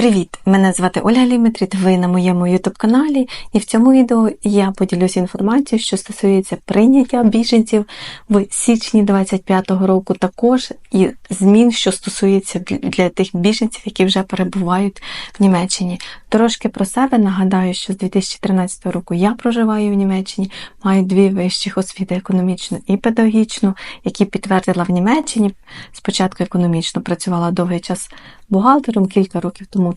Привіт! Мене звати Ольга Лімітріт, ви на моєму YouTube каналі, і в цьому відео я поділюся інформацією, що стосується прийняття біженців в січні 25-го року, також і змін, що стосується для тих біженців, які вже перебувають в Німеччині. Трошки про себе нагадаю, що з 2013 року я проживаю в Німеччині, маю дві вищих освіти економічну і педагогічну, які підтвердила в Німеччині. Спочатку економічно працювала довгий час бухгалтером, кілька років тому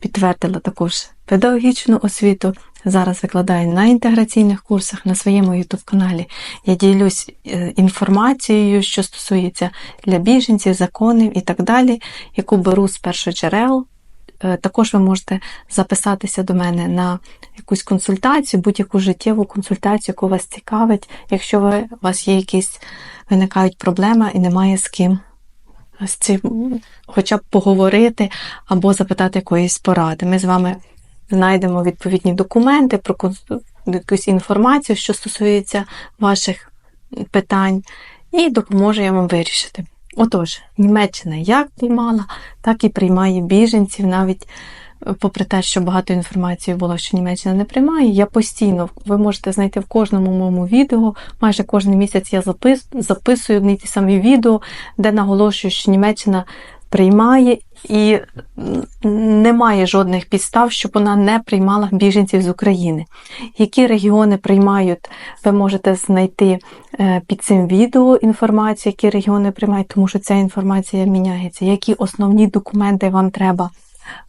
підтвердила також педагогічну освіту. Зараз викладаю на інтеграційних курсах на своєму youtube каналі. Я ділюсь е, інформацією, що стосується для біженців, законів і так далі, яку беру з першоджерел. Е, також ви можете записатися до мене на якусь консультацію, будь-яку життєву консультацію, яку вас цікавить, якщо ви, у вас є якісь виникають проблеми і немає з ким з цим хоча б поговорити або запитати якоїсь поради. Ми з вами знайдемо відповідні документи про якусь інформацію, що стосується ваших питань, і допоможе я вам вирішити. Отож, Німеччина як приймала, так і приймає біженців навіть попри те, що багато інформації було, що Німеччина не приймає, я постійно, ви можете знайти в кожному моєму відео, майже кожен місяць я запис, записую одні ті самі відео, де наголошую, що Німеччина приймає і немає жодних підстав, щоб вона не приймала біженців з України. Які регіони приймають, ви можете знайти е, під цим відео інформацію, які регіони приймають, тому що ця інформація міняється, які основні документи вам треба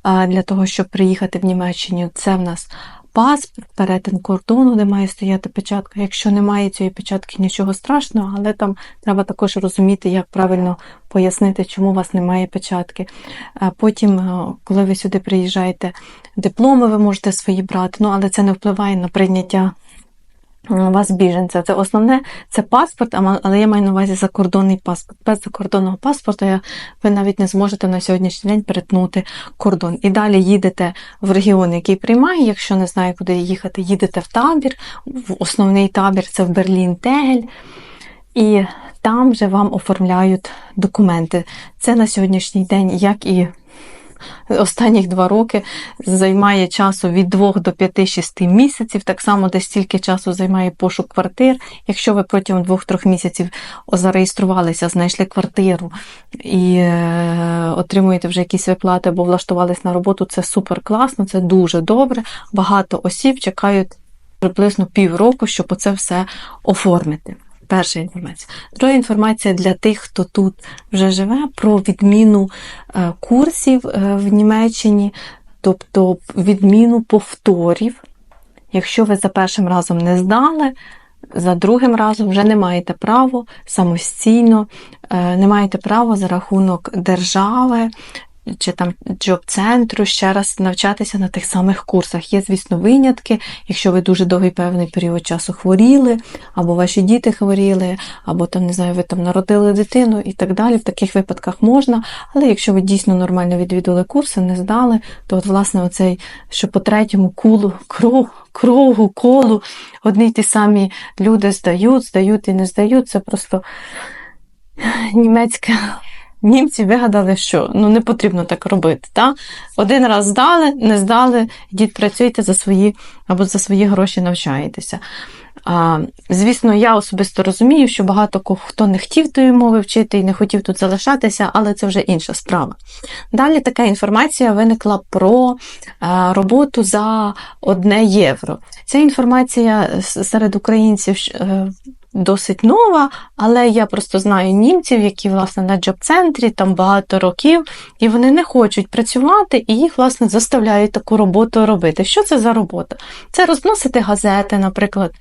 для того, щоб приїхати в Німеччину. Це в нас паспорт, перетин кордону, де має стояти печатка. Якщо немає цієї печатки, нічого страшного, але там треба також розуміти, як правильно пояснити, чому у вас немає печатки. Потім, коли ви сюди приїжджаєте, дипломи ви можете свої брати, ну але це не впливає на прийняття вас біженця. Це основне це паспорт, але я маю на увазі закордонний паспорт. Без закордонного паспорта ви навіть не зможете на сьогоднішній день перетнути кордон. І далі їдете в регіон, який приймає. Якщо не знаю, куди їхати, їдете в табір. В основний табір це в Берлін-Тегель. І там вже вам оформляють документи. Це на сьогоднішній день, як і останніх два роки займає часу від 2 до 5-6 місяців. Так само десь стільки часу займає пошук квартир. Якщо ви протягом 2-3 місяців зареєструвалися, знайшли квартиру і е, отримуєте вже якісь виплати або влаштувались на роботу, це супер класно, це дуже добре. Багато осіб чекають приблизно півроку, щоб оце все оформити. Перша інформація. Друга інформація для тих, хто тут вже живе, про відміну е, курсів е, в Німеччині, тобто відміну повторів. Якщо ви за першим разом не здали, за другим разом вже не маєте права самостійно, е, не маєте права за рахунок держави чи там джоб-центру ще раз навчатися на тих самих курсах. Є, звісно, винятки, якщо ви дуже довгий певний період часу хворіли, або ваші діти хворіли, або там, не знаю, ви там народили дитину і так далі. В таких випадках можна. Але якщо ви дійсно нормально відвідали курси, не здали, то от, власне, оцей, що по третьому кулу, кругу, кругу, колу, одні й ті самі люди здають, здають і не здають, це просто німецька. Німці вигадали, що ну не потрібно так робити. Та? Один раз здали, не здали, йдіть працюйте за свої або за свої гроші навчаєтеся. А, Звісно, я особисто розумію, що багато хто не хотів тої мови вчити і не хотів тут залишатися, але це вже інша справа. Далі така інформація виникла про роботу за одне євро. Ця інформація серед українців е, досить нова, але я просто знаю німців, які, власне, на джоб-центрі там багато років, і вони не хочуть працювати, і їх, власне, заставляють таку роботу робити. Що це за робота? Це розносити газети, наприклад.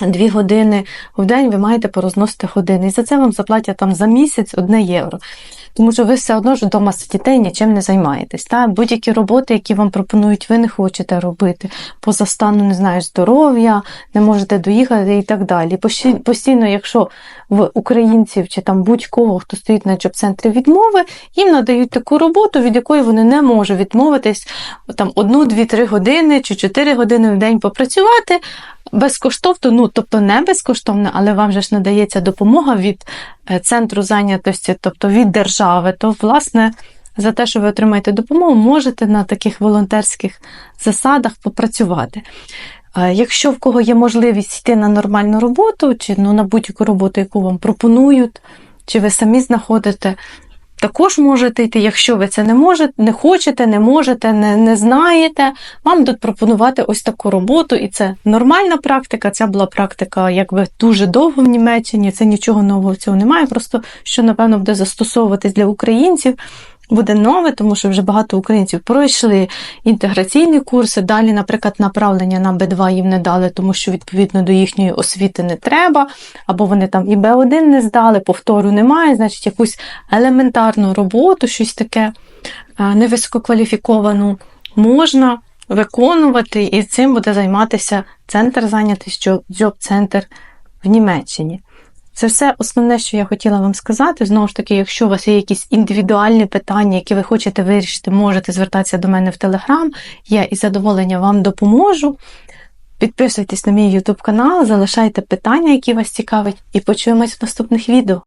Дві години в день ви маєте порозносити години. І за це вам заплатять там за місяць одне євро. Тому що ви все одно ж вдома сидите і нічим не займаєтесь. Та? Будь-які роботи, які вам пропонують, ви не хочете робити. Поза стану, не знаю, здоров'я, не можете доїхати і так далі. Постійно, якщо в українців чи там будь-кого, хто стоїть на джоб-центрі відмови, їм надають таку роботу, від якої вони не можуть відмовитись там одну, дві, три години чи чотири години в день попрацювати. Безкоштовно, ну тобто не безкоштовно, але вам же ж надається допомога від е, центру зайнятості, тобто від держави, то, власне, за те, що ви отримаєте допомогу, можете на таких волонтерських засадах попрацювати. Е, Якщо в кого є можливість йти на нормальну роботу, чи ну, на будь-яку роботу, яку вам пропонують, чи ви самі знаходите, також можете йти. Якщо ви це не можете, не хочете, не можете, не, не знаєте, вам будуть пропонувати ось таку роботу, і це нормальна практика. Ця була практика якби дуже довго в Німеччині. Це нічого нового цього немає. Просто що напевно буде застосовуватись для українців. Буде нове, тому що вже багато українців пройшли інтеграційні курси. Далі, наприклад, направлення на Б2 їм не дали, тому що відповідно до їхньої освіти не треба, або вони там і Б1 не здали, повтору немає, значить, якусь елементарну роботу, щось таке е, невисококваліфіковану можна виконувати, і цим буде займатися центр зайнятості, джоб-центр в Німеччині. Це все основне, що я хотіла вам сказати. Знову ж таки, якщо у вас є якісь індивідуальні питання, які ви хочете вирішити, можете звертатися до мене в Телеграм. Я із задоволенням вам допоможу. Підписуйтесь на мій YouTube канал, залишайте питання, які вас цікавить, і почуємось в наступних відео.